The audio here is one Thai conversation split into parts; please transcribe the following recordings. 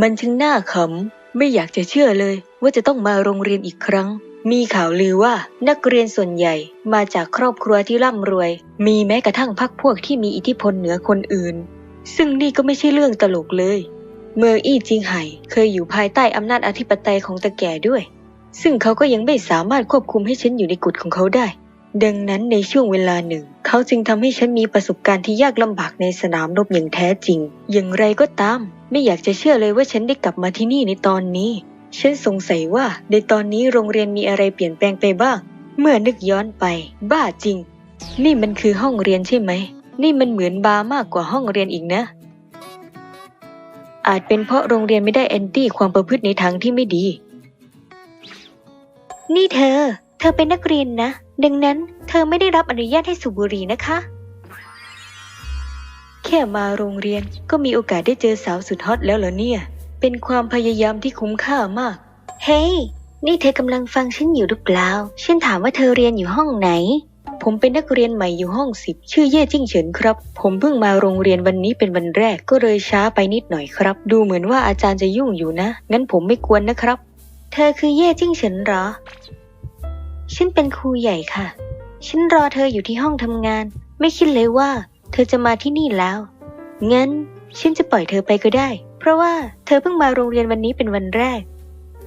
มันช่างน่าขำ ไม่อยากจะเชื่อเลยว่าจะต้องมาโรงเรียนอีกครั้ง มีข่าวลือว่านักเรียนส่วนใหญ่มาจากครอบครัวที่ร่ำรวย มีแม้กระทั่งพรรคพวกที่มีอิทธิพลเหนือคนอื่น ซึ่งนี่ก็ไม่ใช่เรื่องตลกเลย เมื่ออี้จิงไห่เคยอยู่ภายใต้อำนาจอธิปไตยของตะแก่ด้วย ซึ่งเขาก็ยังไม่สามารถควบคุมให้ฉันอยู่ในกฎของเขาได้ดังนั้นในช่วงเวลาหนึ่ง เขาจึงทำให้ฉันมีประสบการณ์ที่ยากลำบากในสนามรบอย่างแท้จริง อย่างไรก็ตาม ไม่อยากจะเชื่อเลยว่าฉันได้กลับมาที่นี่ในตอนนี้ ฉันสงสัยว่าในตอนนี้โรงเรียนมีอะไรเปลี่ยนแปลงไปบ้าง เมื่อนึกย้อนไป บ้าจริง นี่มันคือห้องเรียนใช่ไหม นี่มันเหมือนบาร์มากกว่าห้องเรียนอีกนะ อาจเป็นเพราะโรงเรียนไม่ได้แอนตี้ความประพฤติในทางที่ไม่ดี นี่เธอ เธอเป็นนักเรียนนะ ดังนั้น เธอไม่ได้รับอนุญาตให้สูบบุหรี่นะคะ แค่มาโรงเรียนก็มีโอกาสได้เจอสาวสุดฮอตแล้วเหรอเนี่ย เป็นความพยายามที่คุ้มค่ามาก เฮ้ยนี่เธอกำลังฟังฉันอยู่หรือเปล่า ฉันถามว่าเธอเรียนอยู่ห้องไหน ผมเป็นนักเรียนใหม่อยู่ห้องสิบชื่อเย่จิ้งเฉินครับ ผมเพิ่งมาโรงเรียนวันนี้เป็นวันแรกก็เลยช้าไปนิดหน่อยครับ ดูเหมือนว่าอาจารย์จะยุ่งอยู่นะ งั้นผมไม่กวนนะครับ เธอคือเย่จิ้งเฉินเหรอ ฉันเป็นครูใหญ่ค่ะ ฉันรอเธออยู่ที่ห้องทำงาน ไม่คิดเลยว่า เธอจะมาที่นี่แล้ว งั้นฉันจะปล่อยเธอไปก็ได้ เพราะว่าเธอเพิ่งมาโรงเรียนวันนี้เป็นวันแรก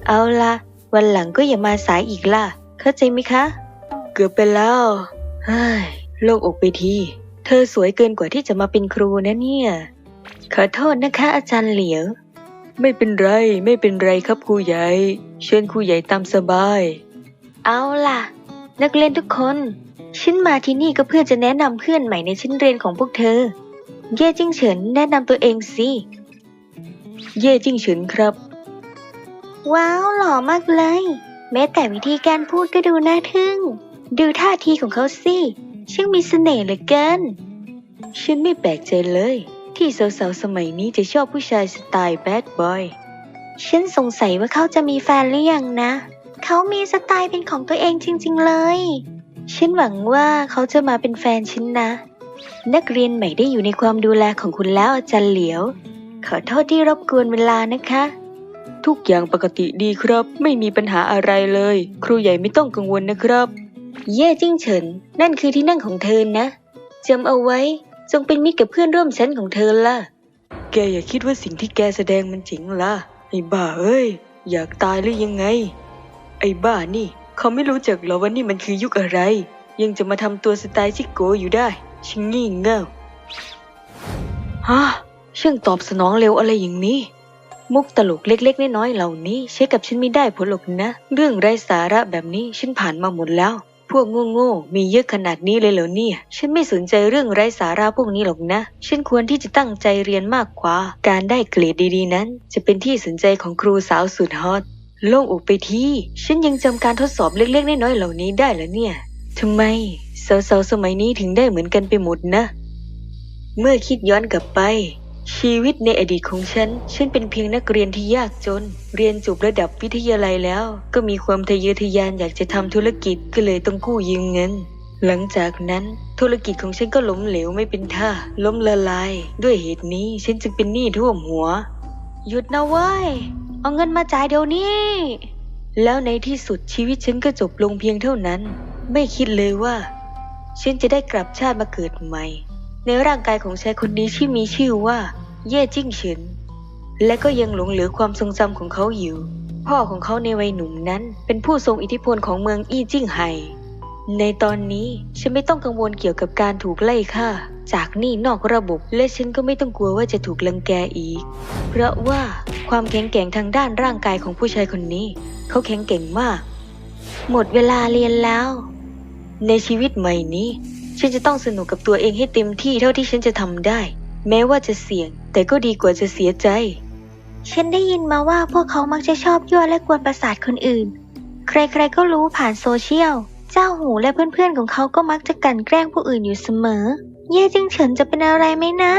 เอาละวันหลังก็อย่ามาสายอีกล่ะ เข้าใจไหมคะ เกือบไปแล้วเฮ้ยโล่งอกไปที เธอสวยเกินกว่าที่จะมาเป็นครูนะเนี่ย ขอโทษนะคะ อาจารย์เหลียว ไม่เป็นไร ไม่เป็นไรครับครูใหญ่ เชิญครูใหญ่ตามสบาย เอาล่ะ นักเรียนทุกคน ฉันมาที่นี่ก็เพื่อจะแนะนำเพื่อนใหม่ในชั้นเรียนของพวกเธอ เย่จิ้งเฉินแนะนำตัวเองสิ เย่จิ้งเฉินครับ ว้าวหล่อมากเลย แม้แต่วิธีการพูดก็ดูน่าทึ่ง ดูท่าทีของเขาสิช่างมีเสน่ห์เหลือเกิน ฉันไม่แปลกใจเลย ที่สาวๆสมัยนี้จะชอบผู้ชายสไตล์แบดบอย ฉันสงสัยว่าเขาจะมีแฟนหรือยังนะ เขามีสไตล์เป็นของตัวเองจริง ๆ เลย ฉันหวังว่าเขาจะมาเป็นแฟนฉันนะ นักเรียนใหม่ได้อยู่ในความดูแลของคุณแล้วอาจารย์เหลียว ขอโทษที่รบกวนเวลานะคะ ทุกอย่างปกติดีครับ ไม่มีปัญหาอะไรเลย ครูใหญ่ไม่ต้องกังวลนะครับ เย่จิ้งเฉิน นั่นคือที่นั่งของเธอนะจำเอาไว้ จงเป็นมิตรกับเพื่อนร่วมชั้นของเธอล่ะ แกอย่าคิดว่าสิ่งที่แกแสดงมันจริงล่ะไอ้บ้าเอ้ย อยากตายหรือยังไง ไอ้บ้านี่ เขาไม่รู้จักหรอว่านี่มันคือยุคอะไร ยังจะมาทำตัวสไตล์ชิโกอยู่ได้ชิงงี่เง่าฮะช่างตอบสนองเร็วอะไรอย่างนี้ มุกตลกเล็กๆน้อยๆเหล่านี้ใช้กับฉันไม่ได้ผลหรอกนะ เรื่องไร้สาระแบบนี้ฉันผ่านมาหมดแล้ว พวกโง่ๆมีเยอะขนาดนี้เลยเหรอเนี่ย ฉันไม่สนใจเรื่องไร้สาระพวกนี้หรอกนะ ฉันควรที่จะตั้งใจเรียนมากกว่า การได้เกรดดีๆนั้น จะเป็นที่สนใจของครูสาวสุดฮอต โล่งอกไปทีฉันยังจำการทดสอบเล็กๆน้อยๆเหล่านี้ได้เหรอเนี่ยทำไมสาวๆสมัยนี้ถึงได้เหมือนกันไปหมดนะ เมื่อคิดย้อนกลับไป ชีวิตในอดีตของฉัน ฉันเป็นเพียงนักเรียนที่ยากจน เรียนจบระดับวิทยาลัยแล้ว ก็มีความทะเยอทะยานอยากจะทำธุรกิจก็เลยต้องกู้ยืมเงิน หลังจากนั้นธุรกิจของฉันก็ล้มเหลวไม่เป็นท่า ล้มละลาย ด้วยเหตุนี้ฉันจึงเป็นหนี้ท่วมหัว หยุดนะเว้ย เอาเงินมาจ่ายเดี๋ยวนี้ แล้วในที่สุดชีวิตฉันก็จบลงเพียงเท่านั้น ไม่คิดเลยว่า ฉันจะได้กลับชาติมาเกิดใหม่ ในร่างกายของชายคนนี้ที่มีชื่อว่า เย่จิ้งเฉินและก็ยังหลงเหลือความทรงจำของเขาอยู่ พ่อของเขาในวัยหนุ่มนั้น เป็นผู้ทรงอิทธิพลของเมืองอี้จิ้งไห่ ในตอนนี้ฉันไม่ต้องกังวลเกี่ยวกับการถูกไล่ฆ่า จากนี้นอกระบบ และฉันก็ไม่ต้องกลัวว่าจะถูกลังแกอีก เพราะว่าความแข็งแกร่งทางด้านร่างกายของผู้ชายคนนี้ เขาแข็งแกร่งมาก หมดเวลาเรียนแล้ว ในชีวิตใหม่นี้ ฉันจะต้องสนุกกับตัวเองให้เต็มที่เท่าที่ฉันจะทำได้ แม้ว่าจะเสี่ยง แต่ก็ดีกว่าจะเสียใจ ฉันได้ยินมาว่าพวกเขามักจะชอบยั่วและกวนประสาทคนอื่น ใครๆก็รู้ผ่านโซเชียล เจ้าหูและเพื่อนๆของเขาก็มักจะกลั่นแกล้งผู้อื่นอยู่เสมอ เย่จิงเฉินจะเป็นอะไรไหมนะ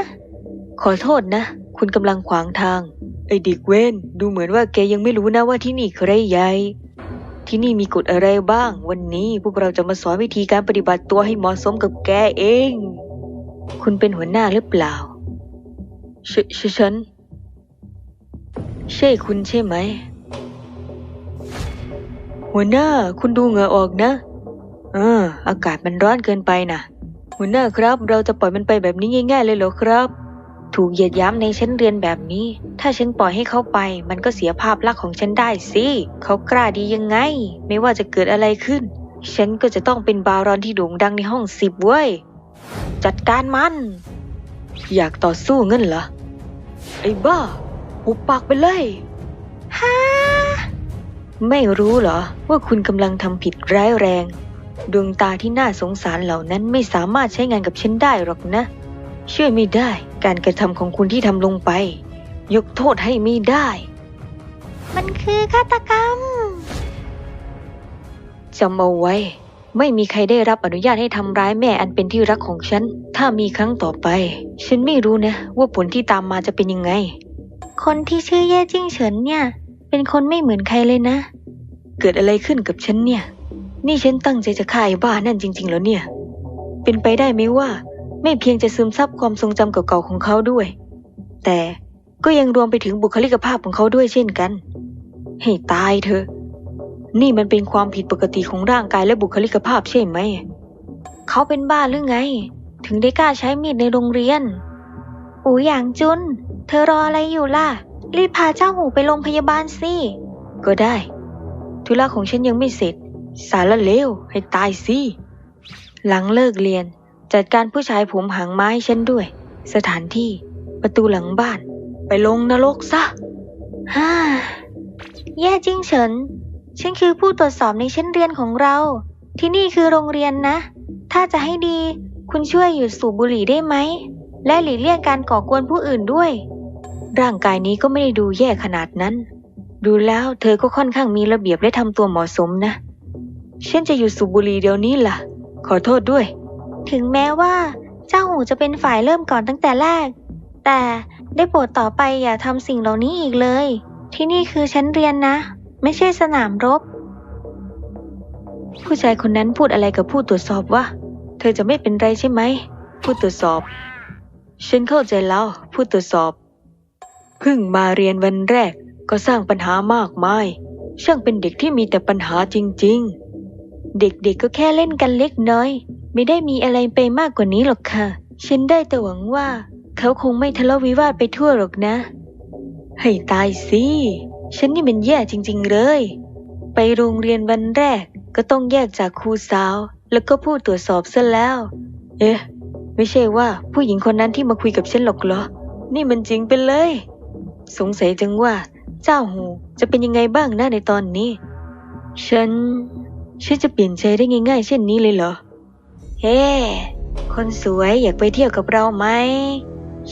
ขอโทษนะ คุณกำลังขวางทาง ไอ้เด็กเว้น ดูเหมือนว่าแกยังไม่รู้นะว่าที่นี่ใครใหญ่ ที่นี่มีกฎอะไรบ้าง วันนี้พวกเราจะมาสอนวิธีการปฏิบัติตัวให้เหมาะสมกับแกเอง คุณเป็นหัวหน้าหรือเปล่าฉฉฉันใช่คุณใช่ไหม หัวหน้าคุณดูเหงื่อออกนะ เออ อากาศมันร้อนเกินไปนะหัวหน้าครับ เราจะปล่อยมันไปแบบนี้ง่ายๆเลยเหรอครับ ถูกเหยียดย้ำในชั้นเรียนแบบนี้ ถ้าฉันปล่อยให้เขาไป มันก็เสียภาพลักษณ์ของฉันได้สิเขากล้าดียังไง ไม่ว่าจะเกิดอะไรขึ้น ฉันก็จะต้องเป็นบารอนที่โด่งดังในห้องสิบเว้ย จัดการมัน อยากต่อสู้เงั้นเหรอ ไอ้บ้าหุบปากไปเลยฮ่าไม่รู้เหรอว่าคุณกำลังทำผิดร้ายแรง ดวงตาที่น่าสงสารเหล่านั้นไม่สามารถใช้งานกับฉันได้หรอกนะ ช่วยไม่ได้ การกระทำของคุณที่ทำลงไป ยกโทษให้ไม่ได้ มันคือฆาตกรรมจำเอาไว้ ไม่มีใครได้รับอนุญาตให้ทำร้ายแม่อันเป็นที่รักของฉัน ถ้ามีครั้งต่อไป ฉันไม่รู้นะ ว่าผลที่ตามมาจะเป็นยังไง คนที่ชื่อเย่จิ้งเฉินเนี่ย เป็นคนไม่เหมือนใครเลยนะ เกิดอะไรขึ้นกับฉันเนี่ย นี่ฉันตั้งใจจะฆ่าไอ้บ้านั่นจริง ๆ แล้วเนี่ย เป็นไปได้ไหมว่า ไม่เพียงจะซึมซับความทรงจำเก่าๆของเขาด้วย แต่ก็ยังรวมไปถึงบุคลิกภาพของเขาด้วยเช่นกัน ให้ตายเถอะ นี่มันเป็นความผิดปกติของร่างกายและบุคลิกภาพใช่ไหม เขาเป็นบ้าหรือไง ถึงได้กล้าใช้มีดในโรงเรียน อูหยางจุน เธอรออะไรอยู่ล่ะ รีบพาเจ้าหูไปโรงพยาบาลสิ ก็ได้ ธุระของฉันยังไม่เสร็จ สารเลวให้ตายสิ หลังเลิกเรียนจัดการผู้ชายผมหางไม้ให้ฉันด้วย สถานที่ ประตูหลังบ้าน ไปลงนรกซะ ฮ่า แย่จริงเฉิน ฉันคือผู้ตรวจสอบในชั้นเรียนของเรา ที่นี่คือโรงเรียนนะ ถ้าจะให้ดี คุณช่วยหยุดสูบบุหรี่ได้ไหม และหลีกเลี่ยงการก่อกวนผู้อื่นด้วย ร่างกายนี้ก็ไม่ได้ดูแย่ขนาดนั้น ดูแล้วเธอก็ค่อนข้างมีระเบียบและทำตัวเหมาะสมนะ ฉันจะหยุดสูบบุหรี่เดี๋ยวนี้ล่ะ ขอโทษด้วย ถึงแม้ว่า เจ้าหูจะเป็นฝ่ายเริ่มก่อนตั้งแต่แรก แต่ได้โปรดต่อไปอย่าทำสิ่งเหล่านี้อีกเลย ที่นี่คือชั้นเรียนนะ ไม่ใช่สนามรบ ผู้ชายคนนั้นพูดอะไรกับผู้ตรวจสอบวะเธอจะไม่เป็นไรใช่ไหม ผู้ตรวจสอบ ฉันเข้าใจแล้วผู้ตรวจสอบ เพิ่งมาเรียนวันแรกก็สร้างปัญหามากมาย ช่างเป็นเด็กที่มีแต่ปัญหาจริง ๆ เด็กๆก็แค่เล่นกันเล็กน้อย ไม่ได้มีอะไรไปมากกว่านี้หรอกค่ะ ฉันได้แต่หวังว่า เขาคงไม่ทะเลาะวิวาทไปทั่วหรอกนะ ให้ตายสิ ฉันนี่มันแย่จริง ๆ เลย ไปโรงเรียนวันแรกก็ต้องแยกจากครูสาว แล้วก็ผู้ตรวจสอบซะแล้ว เอ๊ะ ไม่ใช่ว่าผู้หญิงคนนั้นที่มาคุยกับฉันหรอกเหรอ นี่มันจริงไปเลย สงสัยจังว่า เจ้าหูจะเป็นยังไงบ้างนะในตอนนี้ ฉัน ฉันจะเปลี่ยนใจได้ง่ายๆ เช่นนี้เลยเหรอ เฮ้คนสวยอยากไปเที่ยวกับเราไหม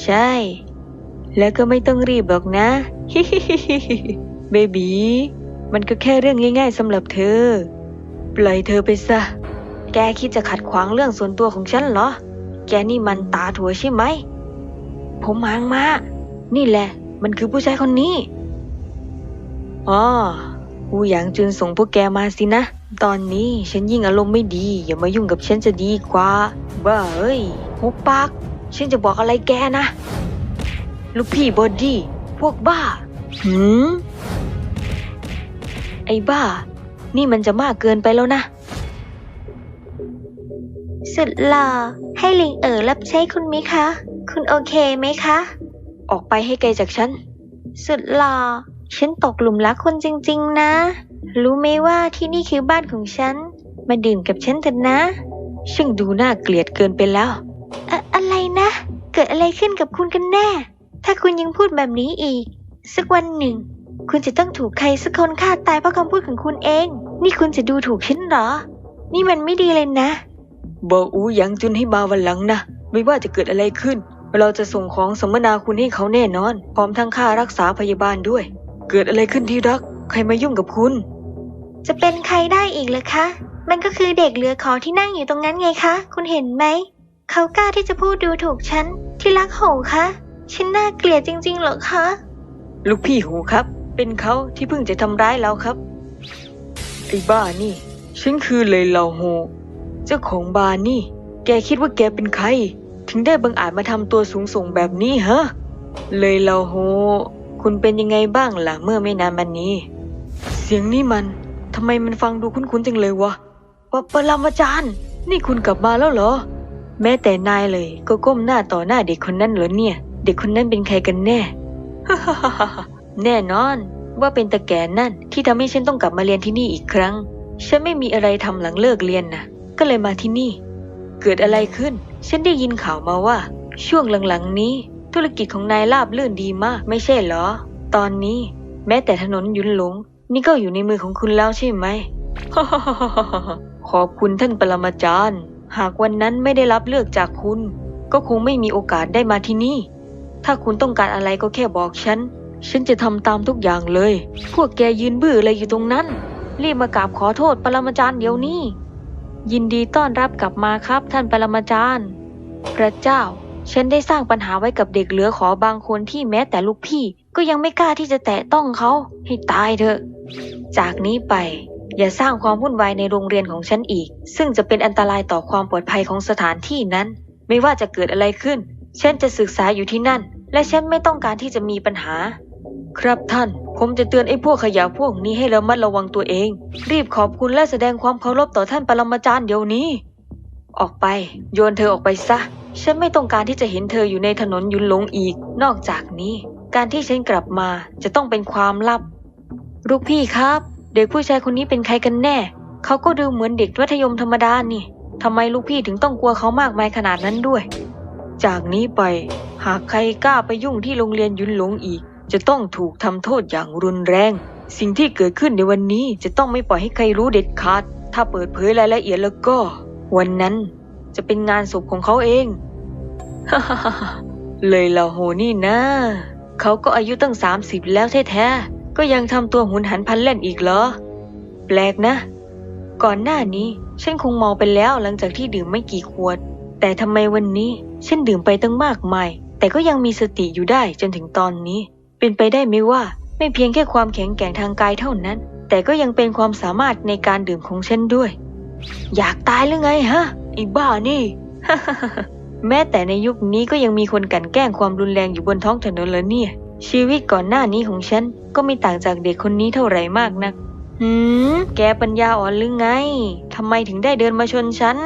ใช่ แล้วก็ไม่ต้องรีบหรอกนะเบบีมันก็แค่เรื่องง่ายๆสำหรับเธอ ปล่อยเธอไปซะ แกคิดจะขัดขวางเรื่องส่วนตัวของฉันเหรอ แกนี่มันตาถั่วใช่ไหม ผมหางมา นี่แหละ มันคือผู้ชายคนนี้อ๋อ อูหยางจุนส่งพวกแกมาสินะ ตอนนี้ฉันยิ่งอารมณ์ไม่ดี อย่ามายุ่งกับฉันจะดีกว่า บ้าเอ้ยหุบปาก ฉันจะบอกอะไรแกนะ ลูกพี่บอดี้พวกบ้า หืม ไอ้บ้า นี่มันจะมากเกินไปแล้วนะ สุดหล่อให้ลิงเอ๋อรับใช้คุณมิคะ คุณโอเคไหมคะ ออกไปให้ไกลจากฉัน สุดหล่อ ฉันตกหลุมรักคุณจริง ๆ นะ รู้ไหมว่าที่นี่คือบ้านของฉัน มาดื่มกับฉันเถอะนะ ช่างดูน่าเกลียดเกินไปแล้วอะอะไรนะ เกิดอะไรขึ้นกับคุณกันแน่ ถ้าคุณยังพูดแบบนี้อีก สักวันหนึ่ง คุณจะต้องถูกใครสักคนฆ่าตายเพราะคำพูดของคุณเอง นี่คุณจะดูถูกฉันเหรอ นี่มันไม่ดีเลยนะบอกอูหยังจุนให้มาวันหลังนะ ไม่ว่าจะเกิดอะไรขึ้น เราจะส่งของสมนาคุณให้เขาแน่นอน พร้อมทั้งค่ารักษาพยาบาลด้วย เกิดอะไรขึ้นที่รัก ใครมายุ่งกับคุณ จะเป็นใครได้อีกเลยคะ มันก็คือเด็กเหลือขอที่นั่งอยู่ตรงนั้นไงคะ คุณเห็นไหม เขากล้าที่จะพูดดูถูกฉัน ที่รักโหคะฉันน่าเกลียดจริงๆเหรอคะ ลูกพี่หูครับ เป็นเขาที่เพิ่งจะทำร้ายเราครับ ไอ้บ้านี่ ฉันคือเลยเหล่าโฮเจ้าของบาร์นี่ แกคิดว่าแกเป็นใคร ถึงได้บังอาจมาทำตัวสูงส่งแบบนี้ฮะ เลยเหล่าโฮ คุณเป็นยังไงบ้างล่ะเมื่อไม่นานมานี้ เสียงนี่มันทำไมมันฟังดูคุ้นๆจังเลยวะปะปรมาจารย์ นี่คุณกลับมาแล้วเหรอ แม้แต่นายเลยก็ก้มหน้าต่อหน้าเด็กคนนั้นเหรอเนี่ย เด็กคนนั้นเป็นใครกันแน่ แน่นอน ว่าเป็นตะแกนนั่นที่ทำให้ฉันต้องกลับมาเรียนที่นี่อีกครั้ง ฉันไม่มีอะไรทำหลังเลิกเรียนนะก็เลยมาที่นี่ เกิดอะไรขึ้น ฉันได้ยินข่าวมาว่า ช่วงหลังๆนี้ ธุรกิจของนายราบลื่นดีมาก ไม่ใช่เหรอ ตอนนี้แม้แต่ถนนยุนหลง นี่ก็อยู่ในมือของคุณแล้วใช่ไหม ขอบคุณท่านปรมาจารย์ หากวันนั้นไม่ได้รับเลือกจากคุณ ก็คงไม่มีโอกาสได้มาที่นี่ ถ้าคุณต้องการอะไรก็แค่บอกฉัน ฉันจะทำตามทุกอย่างเลย พวกแกยืนบื้ออะไรอยู่ตรงนั้น รีบมากราบขอโทษปรมาจารย์เดี๋ยวนี้ ยินดีต้อนรับกลับมาครับท่านปรมาจารย์ พระเจ้า ฉันได้สร้างปัญหาไว้กับเด็กเหลือขอบางคนที่แม้แต่ลูกพี่ ก็ยังไม่กล้าที่จะแตะต้องเขาให้ตายเถอะ จากนี้ไป อย่าสร้างความวุ่นวายในโรงเรียนของฉันอีก ซึ่งจะเป็นอันตรายต่อความปลอดภัยของสถานที่นั้น ไม่ว่าจะเกิดอะไรขึ้น ฉันจะศึกษาอยู่ที่นั่น และฉันไม่ต้องการที่จะมีปัญหา ครับท่าน ผมจะเตือนไอ้พวกขยะพวกนี้ให้ระมัดระวังตัวเอง รีบขอบคุณและแสดงความเคารพต่อท่านปรมาจารย์เดี๋ยวนี้ ออกไป โยนเธอออกไปซะ ฉันไม่ต้องการที่จะเห็นเธออยู่ในถนนยุนหลงอีก นอกจากนี้ การที่ฉันกลับมาจะต้องเป็นความลับ ลูกพี่ครับ เด็กผู้ชายคนนี้เป็นใครกันแน่ เขาก็ดูเหมือนเด็กมัธยมธรรมดานี่ทำไมลูกพี่ถึงต้องกลัวเขามากมายขนาดนั้นด้วย จากนี้ไป หากใครกล้าไปยุ่งที่โรงเรียนยุนหลงอีก จะต้องถูกทำโทษอย่างรุนแรง สิ่งที่เกิดขึ้นในวันนี้จะต้องไม่ปล่อยให้ใครรู้เด็ดขาด ถ้าเปิดเผยรายละเอียดแล้วก็ วันนั้นจะเป็นงานศพของเขาเอง เลยละโหนี่นะ เขาก็อายุตั้งสามสิบแล้วแท้ๆ ก็ยังทำตัวหุนหันพลันเล่นอีกเหรอ แปลกนะ ก่อนหน้านี้ฉันคงเมาไปแล้วหลังจากที่ดื่มไม่กี่ขวด แต่ทำไมวันนี้ฉันดื่มไปตั้งมากมาย แต่ก็ยังมีสติอยู่ได้จนถึงตอนนี้ เป็นไปได้ไหมว่าไม่เพียงแค่ความแข็งแกร่งทางกายเท่านั้น แต่ก็ยังเป็นความสามารถในการดื่มของฉันด้วย อยากตายหรือไงฮะไอ้บ้านี่ แม้แต่ในยุคนี้ก็ยังมีคนกลั่นแกล้งความรุนแรงอยู่บนท้องถนนเลยเนี่ย ชีวิตก่อนหน้านี้ของฉันก็ไม่ต่างจากเด็กคนนี้เท่าไหร่มากนัก หืม แกปัญญาอ่อนหรือไง ทำไมถึงได้เดินมาชนฉัน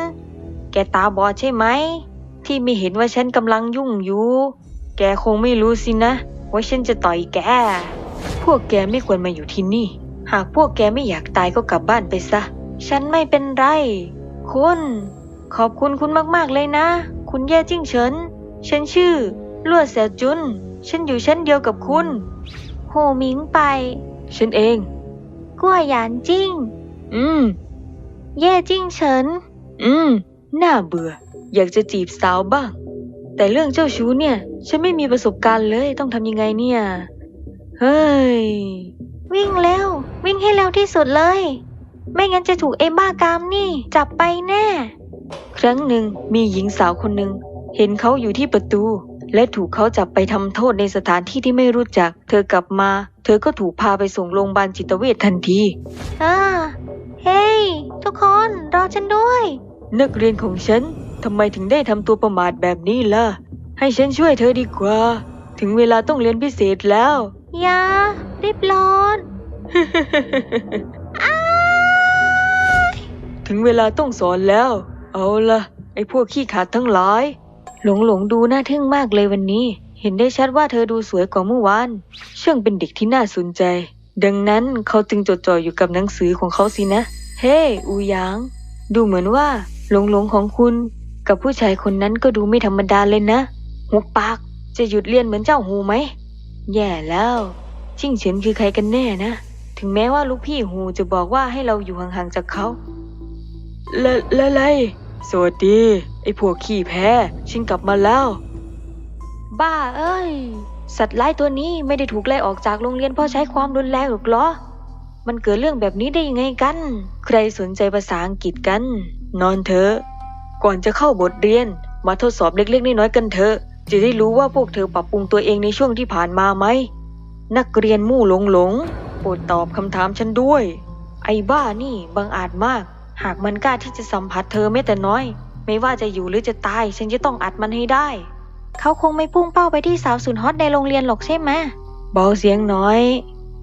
แกตาบอดใช่ไหม ที่ไม่เห็นว่าฉันกำลังยุ่งอยู่ แกคงไม่รู้สินะ ว่าฉันจะต่อยแก พวกแกไม่ควรมาอยู่ที่นี่ หากพวกแกไม่อยากตายก็กลับบ้านไปซะ ฉันไม่เป็นไร คุณ ขอบคุณคุณมากๆเลยนะ คุณแย่จิ้งเฉิน ฉันชื่อลั่วเสียจุน ฉันอยู่ชั้นเดียวกับคุณโหมิงไป ฉันเอง กัวหยานจิ้ง อืม แย่จิ้งเฉิน อืม น่าเบื่อ อยากจะจีบสาวบ้าง แต่เรื่องเจ้าชู้เนี่ย ฉันไม่มีประสบการณ์เลย ต้องทำยังไงเนี่ย เฮ้ย วิ่งเร็ว วิ่งให้เร็วที่สุดเลย ไม่งั้นจะถูกไอ้บ้ากามนี่ จับไปแน่ ครั้งหนึ่งมีหญิงสาวคนหนึ่งเห็นเขาอยู่ที่ประตู และถูกเขาจับไปทำโทษในสถานที่ที่ไม่รู้จัก เธอกลับมา เธอก็ถูกพาไปส่งโรงพยาบาลจิตเวชทันทีอ่าเฮ้ยทุกคนรอฉันด้วย นักเรียนของฉันทำไมถึงได้ทำตัวประมาทแบบนี้ล่ะ ให้ฉันช่วยเธอดีกว่า ถึงเวลาต้องเรียนพิเศษแล้วอย่ารีบร้อนถึงเวลาต้องสอนแล้ว เอาละไอ้พวกขี้ขาดทั้งหลาย หลงหลงดูน่าทึ่งมากเลยวันนี้ เห็นได้ชัดว่าเธอดูสวยกว่าเมื่อวาน ช่างเป็นเด็กที่น่าสนใจ ดังนั้นเขาจึงจดจ่ออยู่กับหนังสือของเขาสินะ เฮ้ อูหยาง ดูเหมือนว่า หลงหลงของคุณ กับผู้ชายคนนั้นก็ดูไม่ธรรมดาเลยนะหุบปาก จะหยุดเรียนเหมือนเจ้าหูไหม แย่แล้วจิ้งเฉินคือใครกันแน่นะ ถึงแม้ว่าลูกพี่หูจะบอกว่าให้เราอยู่ห่างๆจากเขาละละไร สวัสดี ไอ้พวกขี้แพ้ฉันกลับมาแล้ว บ้าเอ้ย สัตว์ร้ายตัวนี้ไม่ได้ถูกไล่ออกจากโรงเรียนเพราะใช้ความรุนแรงหรอกเหรอ มันเกิดเรื่องแบบนี้ได้ยังไงกัน ใครสนใจภาษาอังกฤษกัน นอนเถอะ ก่อนจะเข้าบทเรียน มาทดสอบเล็กๆน้อยๆกันเถอะ จะได้รู้ว่าพวกเธอปรับปรุงตัวเองในช่วงที่ผ่านมาไหม นักเรียนมู่หลงหลงๆโปรดตอบคำถามฉันด้วย ไอ้บ้านี่บังอาจมาก หากมันกล้าที่จะสัมผัสเธอแม้แต่น้อย ไม่ว่าจะอยู่หรือจะตาย ฉันจะต้องอัดมันให้ได้ เขาคงไม่พุ่งเป้าไปที่สาวสุดฮอตในโรงเรียนหรอกใช่ไหมเบาเสียงน้อย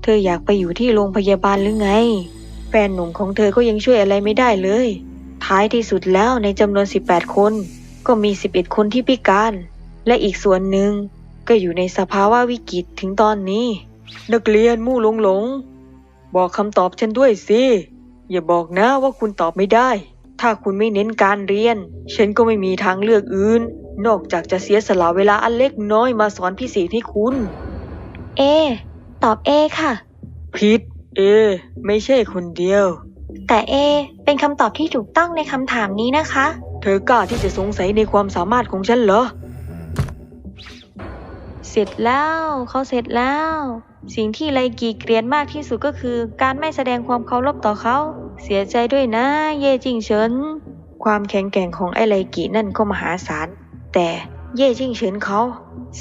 เธออยากไปอยู่ที่โรงพยาบาลหรือไง แฟนหนุ่มของเธอก็ยังช่วยอะไรไม่ได้เลย ท้ายที่สุดแล้วในจำนวน 18 คน ก็มี 11 คนที่พิการ และอีกส่วนหนึ่งก็อยู่ในสภาวะวิกฤตถึงตอนนี้ นักเรียนมู่หลงหลง บอกคำตอบฉันด้วยสิ อย่าบอกนะว่าคุณตอบไม่ได้ ถ้าคุณไม่เน้นการเรียน ฉันก็ไม่มีทางเลือกอื่น นอกจากจะเสียสละเวลาอันเล็กน้อยมาสอนพิเศษให้คุณ เอ ตอบเอค่ะ ผิด เอ ไม่ใช่คนเดียว แต่เอ เป็นคำตอบที่ถูกต้องในคำถามนี้นะคะ เธอกล้าที่จะสงสัยในความสามารถของฉันเหรอ เสร็จแล้ว เขาเสร็จแล้ว สิ่งที่ไลกีเกลียดมากที่สุดก็คือ การไม่แสดงความเคารพต่อเขา เสียใจด้วยนะ เย่จิงเฉิน ความแข็งแกร่งของไอ้ไลกีนั่นก็มหาศาล แต่เย่จิงเฉินเขา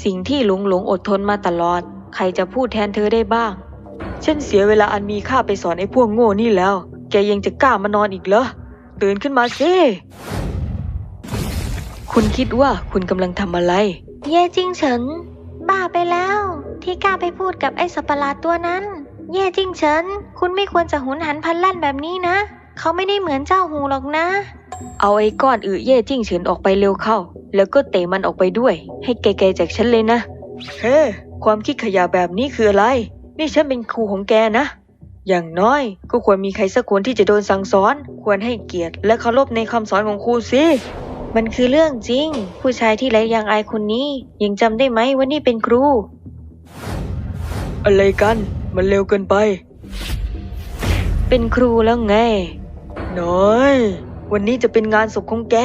สิ่งที่หลงหลงอดทนมาตลอด ใครจะพูดแทนเธอได้บ้าง ฉันเสียเวลาอันมีค่าไปสอนไอ้พวกโง่นี่แล้ว แกยังจะกล้ามานอนอีกเหรอ ตื่นขึ้นมาสิ คุณคิดว่าคุณกำลังทำอะไร เย่จิงเฉิน บ้าไปแล้ว ที่กล้าไปพูดกับไอ้สัตว์ประหลาดตัวนั้นเย่จิงเฉินคุณไม่ควรจะหุนหันพลันแล่นแบบนี้นะ เขาไม่ได้เหมือนเจ้าหูหรอกนะ เอาไอ้ก้อนอือเย่จิงเฉินออกไปเร็วเข้า แล้วก็เตะมันออกไปด้วย ให้ไกลๆจากฉันเลยนะ เฮ้ความคิดขยะแบบนี้คืออะไร นี่ฉันเป็นครูของแกนะ อย่างน้อยก็ควรมีใครสักคนที่จะโดนสั่งสอน ควรให้เกียรติและเคารพในคำสอนของครูสิมันคือเรื่องจริง ผู้ชายที่ไร้ยางอายคนนี้ ยังจำได้ไหมว่านี่เป็นครู อะไรกัน มันเร็วเกินไป เป็นครูแล้วไง น้อย วันนี้จะเป็นงานศพของแก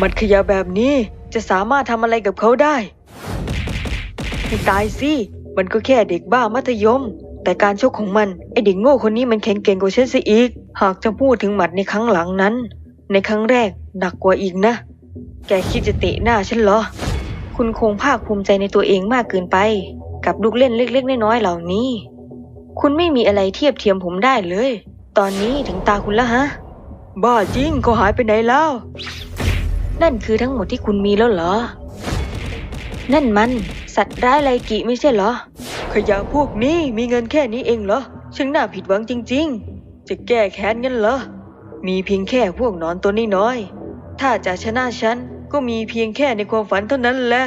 มัดขยะแบบนี้จะสามารถทำอะไรกับเขาได้ให้ตายสิ มันก็แค่เด็กบ้ามัธยม แต่การชกของมัน ไอเด็กโง่คนนี้มันแข็งเก่งกว่าฉันซะอีก หากจะพูดถึงหมัดในครั้งหลังนั้น ในครั้งแรกหนักกว่าอีกนะ แกคิดจะเตะหน้าฉันเหรอ คุณคงภาคภูมิใจในตัวเองมากเกินไป กับลูกเล่นเล็ก ๆ น้อยๆเหล่านี้ คุณไม่มีอะไรเทียบเทียมผมได้เลย ตอนนี้ถึงตาคุณแล้วฮะ บ้าจริงเขาหายไปไหนแล้ว นั่นคือทั้งหมดที่คุณมีแล้วเหรอ นั่นมัน สัตว์ร้ายไลกิไม่ใช่เหรอ ขยะพวกนี้มีเงินแค่นี้เองเหรอช่างน่าผิดหวังจริง ๆ จะแก้แค้นงั้นเหรอ มีเพียงแค่พวกนอนตัวน้อยๆถ้าจะชนะฉัน ก็มีเพียงแค่ในความฝันเท่านั้นแหละ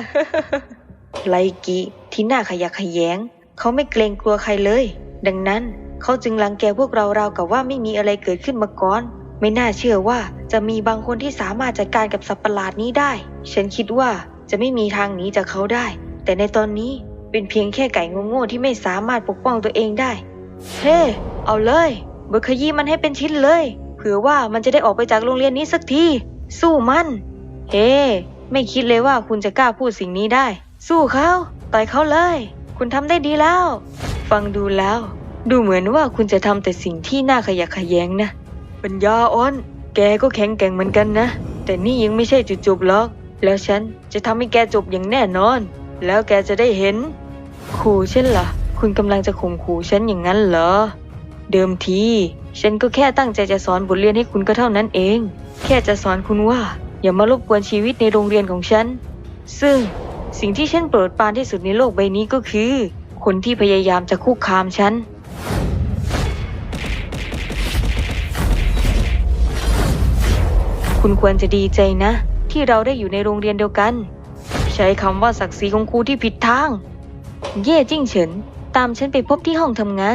ไลกิที่น่าขยะแขยง เขาไม่เกรงกลัวใครเลย ดังนั้นเขาจึงรังแกพวกเราราวกับว่าไม่มีอะไรเกิดขึ้นมาก่อน ไม่น่าเชื่อว่าจะมีบางคนที่สามารถจัดการกับสัตว์ประหลาดนี้ได้ ฉันคิดว่าจะไม่มีทางหนีจากเขาได้ แต่ในตอนนี้เป็นเพียงแค่ไก่โง่ๆที่ไม่สามารถปกป้องตัวเองได้ เฮ้เอาเลยเบิกขยี้มันให้เป็นชิ้นเลย เผื่อว่ามันจะได้ออกไปจากโรงเรียนนี้สักที สู้มัน เฮ้ ไม่คิดเลยว่าคุณจะกล้าพูดสิ่งนี้ได้ สู้เขาต่อยเขาเลย คุณทำได้ดีแล้ว ฟังดูแล้ว ดูเหมือนว่าคุณจะทำแต่สิ่งที่น่าขยะแขยงนะ ปัญญาอ่อน แกก็แข็งแกร่งเหมือนกันนะ แต่นี่ยังไม่ใช่จุดจบหรอก แล้วฉันจะทำให้แกจบอย่างแน่นอน แล้วแกจะได้เห็น ขู่ฉันล่ะคุณกำลังจะข่มขู่ฉันอย่างนั้นเหรอ เดิมที ฉันก็แค่ตั้งใจจะสอนบทเรียนให้คุณก็เท่านั้นเอง แค่จะสอนคุณว่า อย่ามารบกวนชีวิตในโรงเรียนของฉัน ซึ่งสิ่งที่ฉันโปรดปรานที่สุดในโลกใบนี้ก็คือ คนที่พยายามจะคุกคามฉัน คุณควรจะดีใจนะ ที่เราได้อยู่ในโรงเรียนเดียวกัน ใช้คำว่าศักดิ์ศรีของครูที่ผิดทาง เย่จิ้งเฉิน ตามฉันไปพบที่ห้องทำงาน